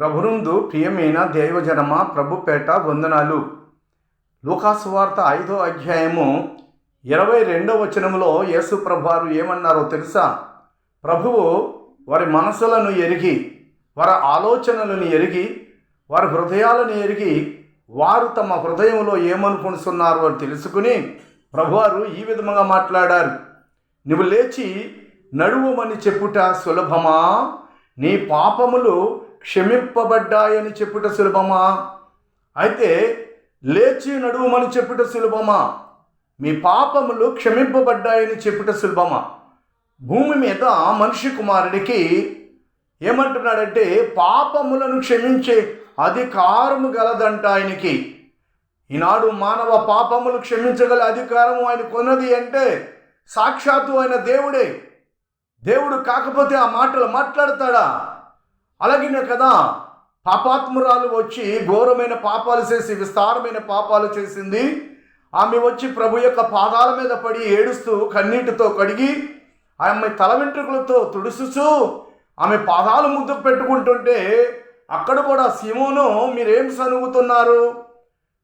ప్రభునందు ప్రియమైన దైవజనమ ప్రభుపేట వందనాలు. లూకాసు వార్త ఐదో అధ్యాయము ఇరవై రెండో వచనములో యేసు ప్రభువారు ఏమన్నారో తెలుసా? ప్రభువు వారి మనసులను ఎరిగి వారి ఆలోచనలను ఎరిగి వారి హృదయాలను ఎరిగి వారు తమ హృదయంలో ఏమనుకుంటున్నారు అని తెలుసుకుని ప్రభువారు ఈ విధముగా మాట్లాడారు. నువ్వు లేచి నడువుమని చెప్పుట సులభమా? నీ పాపములు క్షమింపబడ్డాయని చెప్పుట సులభమా? అయితే లేచి నడువుమని చెప్పుట సులభమా? మీ పాపములు క్షమింపబడ్డాయని చెప్పుట సులభమా? భూమి మీద మనిషి కుమారుడికి ఏమంటున్నాడంటే పాపములను క్షమించే అధికారము గలదంట ఆయనకి. ఈనాడు మానవ పాపములు క్షమించగల అధికారము ఆయన కొన్నది అంటే సాక్షాత్తు ఆయన దేవుడే. దేవుడు కాకపోతే ఆ మాటలు మాట్లాడతాడా? అలాగిన కదా. పాపాత్మురాలు వచ్చి ఘోరమైన పాపాలు చేసి విస్తారమైన పాపాలు చేసింది. ఆమె వచ్చి ప్రభు యొక్క పాదాల మీద పడి ఏడుస్తూ కన్నీటితో కడిగి ఆమె తల వెంట్రుకలతో తుడుసుచు ఆమె పాదాలు ముద్దు పెట్టుకుంటుంటే అక్కడ కూడా సీమోను మీరేం సనుగుతున్నారు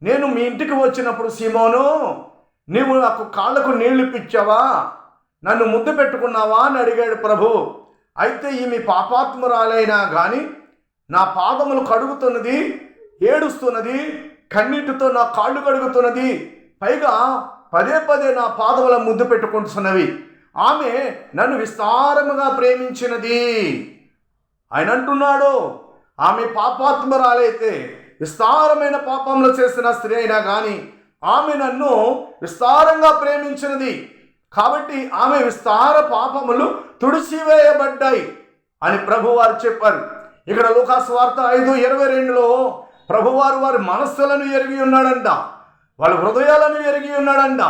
నేను మీ ఇంటికి వచ్చినప్పుడు సీమోను నీవు నాకు కాళ్ళకు నీళ్ళు ఇప్పించావా నన్ను ముద్దు పెట్టుకున్నావా? అని అడిగాడు ప్రభు. అయితే ఈమె పాపాత్మురాలైనా కానీ నా పాదములు కడుగుతున్నది ఏడుస్తున్నది కన్నీటితో నా కాళ్ళు కడుగుతున్నది పైగా పదే పదే నా పాదముల ముద్దు పెట్టుకుంటున్నవి. ఆమె నన్ను విస్తారముగా ప్రేమించినది. ఆయన అంటున్నాడు ఆమె పాపాత్మరాలైతే విస్తారమైన పాపంలో చేసిన స్త్రీ అయినా కానీ ఆమె నన్ను విస్తారంగా ప్రేమించినది. కాబట్టి ఆమె విస్తార పాపములు తుడిసివేయబడ్డాయి అని ప్రభువారు చెప్పారు. ఇక్కడ లూకాస్ వార్త ఐదు ఇరవై రెండులో ప్రభువారు వారి మనస్సులను ఎరిగి ఉన్నాడంట. వాళ్ళ హృదయాలను ఎరిగి ఉన్నాడంట.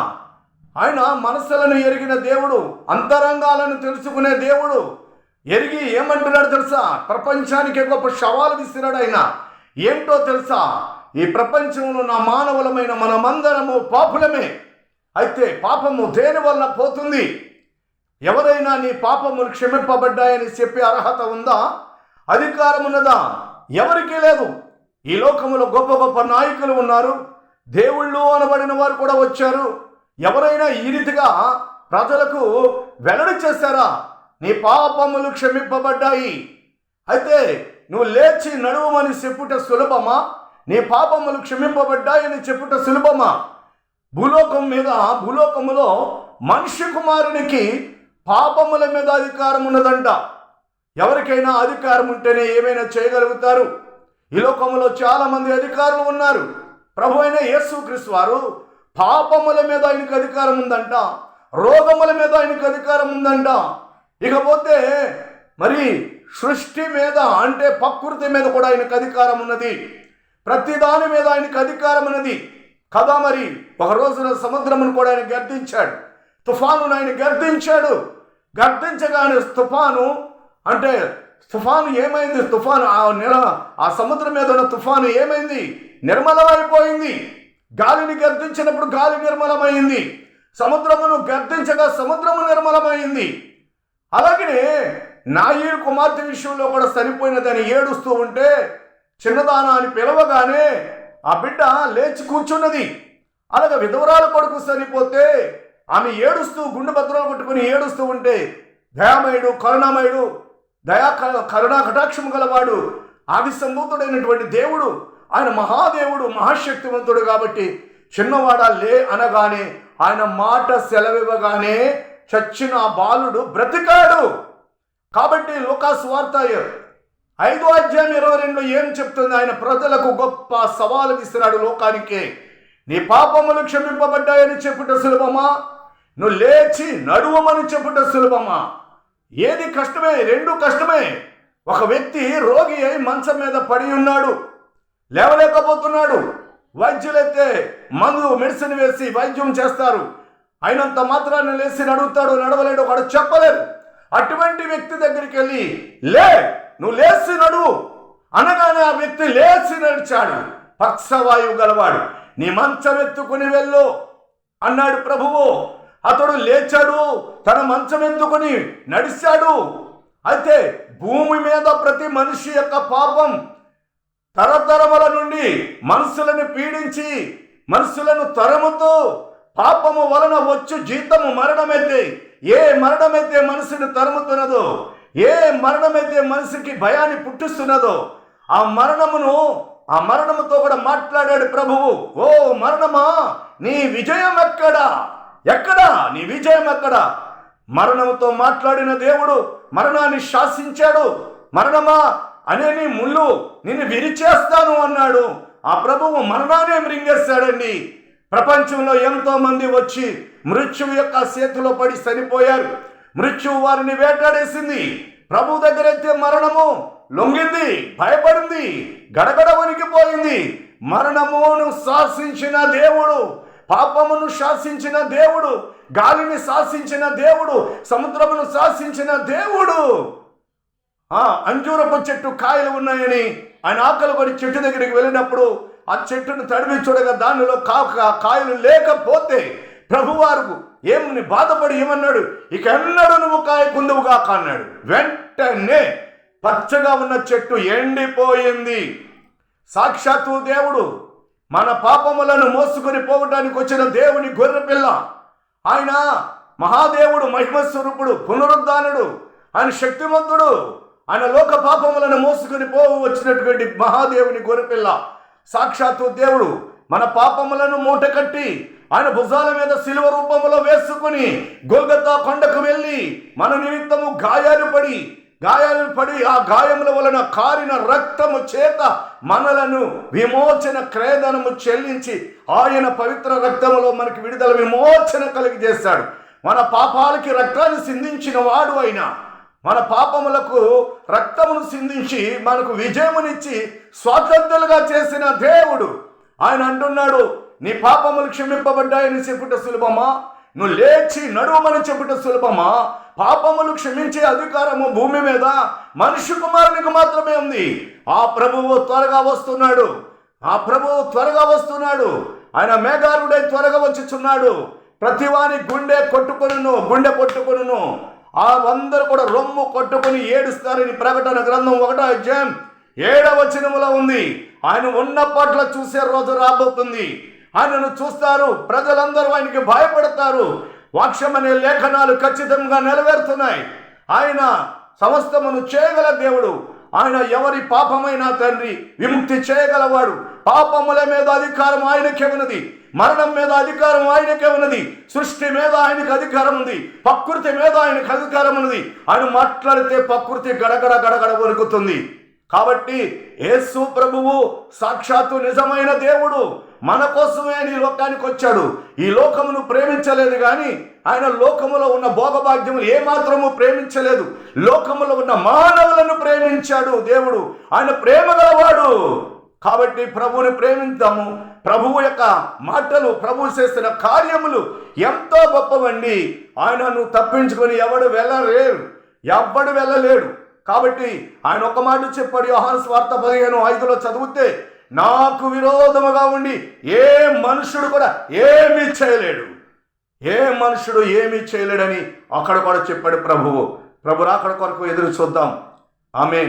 ఆయన మనస్సులను ఎరిగిన దేవుడు అంతరంగాలను తెలుసుకునే దేవుడు. ఎరిగి ఏమంటున్నాడు తెలుసా? ప్రపంచానికి గొప్ప సవాలు విసిరాడు ఆయన. ఏంటో తెలుసా? ఈ ప్రపంచంలో నా మానవులమైన మనమందరము పాపులమే. అయితే పాపము దేని వల్ల పోతుంది? ఎవరైనా నీ పాపములు క్షమింపబడ్డాయని చెప్పే అర్హత ఉందా? అధికారం ఉన్నదా ఎవరికీ లేదు. ఈ లోకములో గొప్ప గొప్ప నాయకులు ఉన్నారు. దేవుళ్ళు అనబడిన వారు కూడా వచ్చారు. ఎవరైనా ఈ రీతిగా ప్రజలకు వెల్లడి చేశారా? నీ పాపములు క్షమింపబడ్డాయి. అయితే నువ్వు లేచి నడువమని చెప్పుట సులభమా? నీ పాపములు క్షమింపబడ్డాయని చెప్పుట సులభమా? భూలోకం మీద భూలోకములో మనిషి కుమారునికి పాపముల మీద అధికారం ఉన్నదంట. ఎవరికైనా అధికారం ఉంటేనే ఏమైనా చేయగలుగుతారు? ఈ లోకంలో చాలామంది అధికారులు ఉన్నారు. ప్రభు అయిన యేసుక్రీస్తు వారు పాపముల మీద ఆయనకు అధికారం ఉందంట. రోగముల మీద ఆయనకు అధికారం ఉందంట. ఇకపోతే మరి సృష్టి మీద అంటే ప్రకృతి మీద కూడా ఆయనకు అధికారం ఉన్నది. ప్రతి దాని మీద ఆయనకు అధికారం ఉన్నది. కదా మరి? ఒక రోజున సముద్రమును కూడా ఆయన గర్దించాడు తుఫాను ఆయన గర్దించాడు గర్దించగానే తుఫాను అంటే తుఫాను ఏమైంది? తుఫాను ఆ నెల ఆ సముద్రం మీద ఉన్న తుఫాను ఏమైంది? నిర్మలమైపోయింది. గాలిని గర్దించినప్పుడు గాలి నిర్మలమైంది. సముద్రమును గర్దించగా సముద్రము నిర్మలమైంది. అలాగనే నాయుడు కుమార్తె విషయంలో కూడా సరిపోయినదని ఏడుస్తూ ఉంటే చిన్నదాన అని పిలవగానే ఆ బిడ్డ లేచి కూర్చున్నది. అలాగే విధవరాల కొడుకు సరిపోతే ఆమె ఏడుస్తూ గుండె భద్రాలు కొట్టుకుని ఏడుస్తూ ఉంటే దయామయుడు కరుణామయుడు దయా కరుణా కటాక్షం గలవాడు ఆది సంభూతుడైనటువంటి దేవుడు ఆయన మహాదేవుడు మహాశక్తివంతుడు కాబట్టి చిన్నవాడ లే అనగానే ఆయన మాట సెలవివ్వగానే చచ్చిన ఆ బాలుడు బ్రతికాడు. కాబట్టి లోకాసు వార్త ఐదో అధ్యాయం ఇరవై రెండు ఏం చెప్తుంది? ఆయన ప్రజలకు గొప్ప సవాలు విసిరాడు లోకానికి. నీ పాపములు క్షమింపబడ్డాయని చెప్పుట సులభమా? నువ్వు లేచి నడువమని చెప్పుట సులభమా? ఏది కష్టమే? రెండు కష్టమే. ఒక వ్యక్తి రోగి అయి మంచం మీద పడి ఉన్నాడు. లేవలేకపోతున్నాడు. వైద్యులైతే మందు మెడిసిన్ వేసి వైద్యం చేస్తారు. అయినంత మాత్రాన్ని లేచి నడుగుతాడు నడవలేడు ఒకడు చెప్పలేరు అటువంటి వ్యక్తి దగ్గరికి వెళ్ళి లే నువ్వు లేచి నడువు అనగానే ఆ వ్యక్తి లేచి నడిచాడు. పక్షవాయువు గలవాడు. నీ మంచం ఎత్తుకుని వెళ్ళు అన్నాడు ప్రభువు. అతడు లేచాడు. తన మంచం ఎత్తుకుని నడిచాడు. అయితే భూమి మీద ప్రతి మనిషి యొక్క పాపం తరతరముల నుండి మనుషులను పీడించి మనుషులను తరముతూ పాపము వలన వచ్చు జీతము మరణమైతే ఏ మరణమైతే మనుషుని తరుముతున్నదో ఏ మరణమైతే మనసుకి భయాన్ని పుట్టిస్తున్నదో ఆ మరణమును ఆ మరణముతో కూడా మాట్లాడాడు ప్రభువు. ఓ మరణమా? నీ విజయం ఎక్కడా? ఎక్కడా? నీ విజయం ఎక్కడా? మరణముతో మాట్లాడిన దేవుడు మరణాన్ని శాసించాడు. మరణమా? అనే నీ ముళ్ళు నిన్ను విరిచేస్తాను అన్నాడు. ఆ ప్రభువు మరణాన్ని మృంగేశాడండి. ప్రపంచంలో ఎంతో మంది వచ్చి మృత్యువు యొక్క చేతిలో పడి చనిపోయారు. మృత్యువు వారిని వేటాడేసింది. ప్రభు దగ్గరైతే మరణము లొంగింది భయపడింది గడగడ వణికిపోయింది మరణమును శాసించిన దేవుడు పాపమును శాసించిన దేవుడు గాలిని శాసించిన దేవుడు సముద్రమును శాసించిన దేవుడు. ఆ అంజూరపు చెట్టు కాయలు ఉన్నాయని ఆయన ఆకలి పడి చెట్టు దగ్గరికి వెళ్ళినప్పుడు ఆ చెట్టును తడిమి చూడగా దానిలో కా కాయలు లేకపోతే ప్రభువారు ఏమని బాధపడి ఏమన్నాడు? ఇక ఎన్నడూ నువ్వు కాయ కుందువుగా అన్నాడు వెంటనే పచ్చగా ఉన్న చెట్టు ఎండిపోయింది. సాక్షాత్తు దేవుడు మన పాపములను మోసుకొని పోవటానికి వచ్చిన దేవుని గొర్రెపిల్ల ఆయన మహాదేవుడు మహిమ స్వరూపుడు పునరుద్ధానుడు ఆయన శక్తిమంతుడు ఆయన లోక పాపములను మోసుకొని పోవు వచ్చినటువంటి మహాదేవుని గొర్రెపిల్ల సాక్షాత్తు దేవుడు మన పాపములను మూట కట్టి ఆయన భుజాల మీద శిలువ రూపంలో వేసుకుని గోల్గతా కొండకు వెళ్ళి మన నిమిత్తము గాయాలు పడి గాయాలు పడి ఆ గాయముల వలన కారిన రక్తము చేత మనలను విమోచన క్రేదనము చెల్లించి ఆయన పవిత్ర రక్తములో మనకి విడుదల విమోచన కలిగి చేస్తాడు. మన పాపాలకి రక్తాన్ని సిందించిన వాడు ఆయన మన పాపములకు రక్తమును సిందించి మనకు విజయమునిచ్చి స్వాతంత్రులుగా చేసిన దేవుడు. ఆయన అంటున్నాడు నీ పాపములు క్షమింపబడ్డాయని చెప్పుట సులభమా? నువ్వు లేచి నడువమని చెప్పుట సులభమా? పాపములు క్షమించే అధికారము భూమి మీద మనిషి కుమారునికి మాత్రమే ఉంది. ఆ ప్రభువు త్వరగా వస్తున్నాడు. ఆ ప్రభువు త్వరగా వస్తున్నాడు. ఆయన మేఘారుడై త్వరగా వచ్చుచున్నాడు. ప్రతివాని గుండె కొట్టుకొనును గుండె కొట్టుకొనును ఆ అందరూ కూడా రొమ్ము కొట్టుకొని ఏడుస్తారని ప్రకటన గ్రంథం ఒకటో అధ్యాయం ఏడవ ఉంది. ఆయన ఉన్న పట్ల చూసే రోజు రాబోతుంది. ఆయనను చూస్తారు. ప్రజలందరూ ఆయనకి భయపడతారు. వాక్షం అనే లేఖనాలు ఖచ్చితంగా నెరవేరుతున్నాయి. ఆయన సమస్తమును చేయగల దేవుడు. ఆయన ఎవరి పాపమైన తండ్రి విముక్తి చేయగలవాడు. పాపముల మీద అధికారం ఆయనకే ఉన్నది. మరణం మీద అధికారం ఆయనకే ఉన్నది. సృష్టి మీద ఆయనకు అధికారం ఉంది. ప్రకృతి మీద ఆయనకు అధికారం ఉన్నది. ఆయన మాట్లాడితే ప్రకృతి గడగడ గడగడ వణుకుతుంది. కాబట్టి యేసు ప్రభువు సాక్షాత్తు నిజమైన దేవుడు. మన కోసమే నీ ఈ లోకానికి వచ్చాడు. ఈ లోకమును ప్రేమించలేదు కానీ ఆయన లోకములో ఉన్న భోగభాగ్యములు ఏమాత్రము ప్రేమించలేదు. లోకములో ఉన్న మానవులను ప్రేమించాడు దేవుడు. ఆయన ప్రేమ గలవాడు. కాబట్టి ప్రభువుని ప్రేమిద్దాము ప్రభువు యొక్క మాటలు ప్రభువు చేసిన కార్యములు ఎంతో గొప్పవండి. ఆయనను తప్పించుకొని ఎవడు వెళ్ళలేరు ఎవ్వడు వెళ్ళలేడు. కాబట్టి ఆయన ఒక మాట చెప్పాడు యోహాన్ స్వార్థ పదిహేను ఐదులో చదివితే నాకు విరోధముగా ఉండి ఏ మనుషుడు కూడా ఏమీ చేయలేడు. ఏ మనుషుడు ఏమీ చేయలేడని అక్కడ కూడా చెప్పాడు ప్రభువు. ప్రభు రాకడ కొరకు ఎదురు చూద్దాం. ఆమె